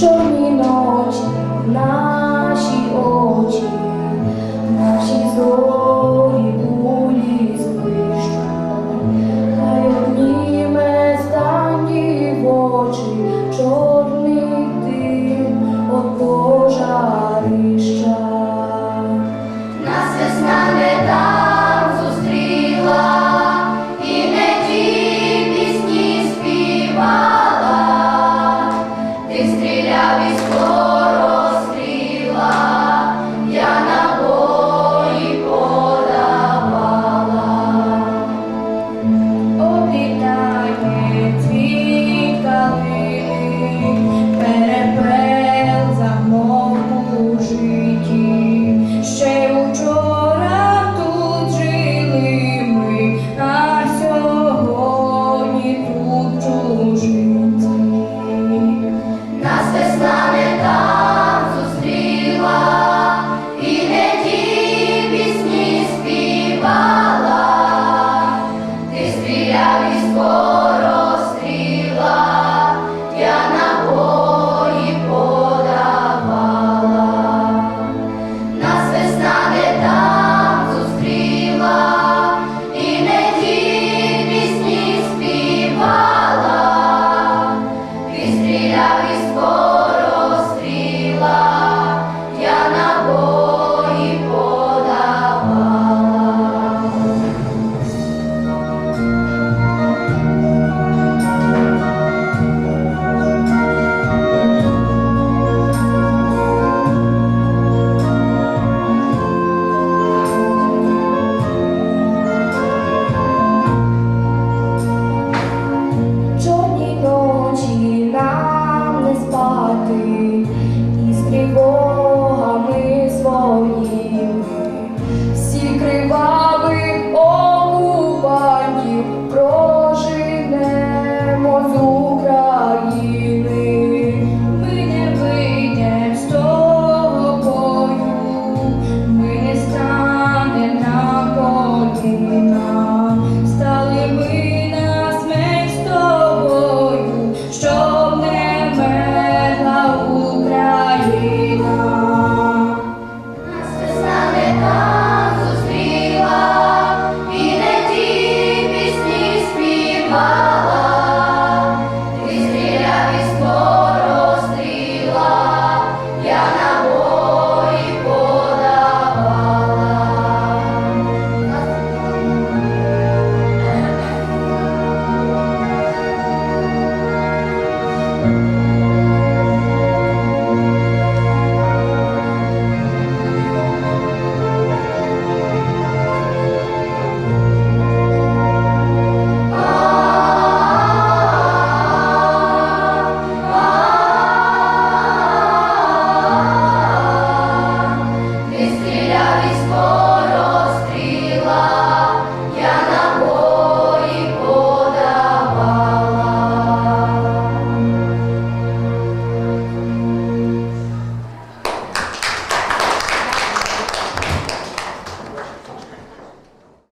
чорні ночі, наші очі, наші зорі. Бога своїми, всі кривави.